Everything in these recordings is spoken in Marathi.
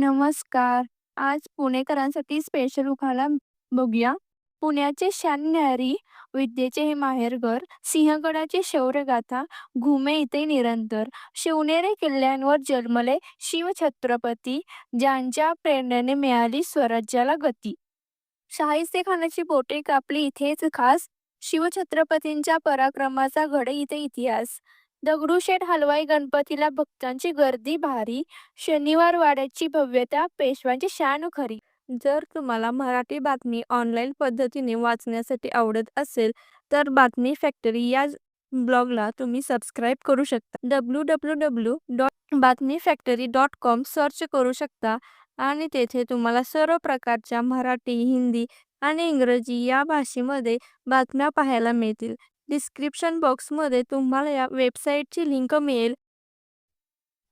नमस्कार. आज पुणेकरांसाठी स्पेशल उखाणा बघूया. पुण्याचे शान्यारी विद्येचे हे माहेरघर, सिंहगडाची शौर्यगाथा घुमे इथे निरंतर. शिवनेरी किल्ल्यांवर जन्मले शिवछत्रपती, ज्यांच्या प्रेरणेने मिळाली स्वराज्याला गती. शाहिस्तेखानाची बोटे कापली इथेच खास, शिवछत्रपतींच्या पराक्रमाचा घडे इथे इतिहास. दगडूशेठ हलवाई गणपतीला भक्तांची गर्दी भारी, शनिवार वाड्याची भव्यता पेशव्यांची शान खरी. जर तुम्हाला मराठी बातमी ऑनलाईन पद्धतीने वाचण्यासाठी आवडत असेल तर बातमी फॅक्टरी या ब्लॉगला तुम्ही सबस्क्राईब करू शकता. W W W dot Batmi factory dot com search करू शकता आणि तेथे तुम्हाला सर्व प्रकारच्या मराठी, हिंदी आणि इंग्रजी या भाषेमध्ये बातम्या पाहायला मिळतील. डिस्क्रिप्शन बॉक्समध्ये तुम्हाला या वेबसाईटची लिंक मिळेल.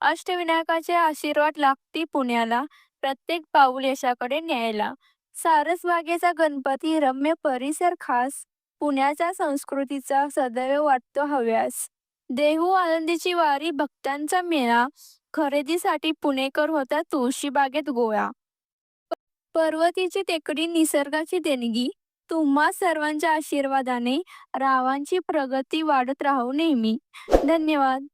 अष्टविनायकाचे आशीर्वाद लागती पुण्याला, प्रत्येक पाऊल यशाकडे न्यायला. सारसबागेचा गणपती रम्य परिसर खास, पुण्याच्या संस्कृतीचा सदैव वाटतो हव्यास. देहू आनंदीची वारी भक्तांचा मेळा, खरेदीसाठी पुणेकर होता तुळशीबागेत गोळा. पर्वतीची टेकडी निसर्गाची देणगी, तुम्हा सर्वांच्या आशीर्वादाने रावांची प्रगती वाढत राहू नेहमी. धन्यवाद.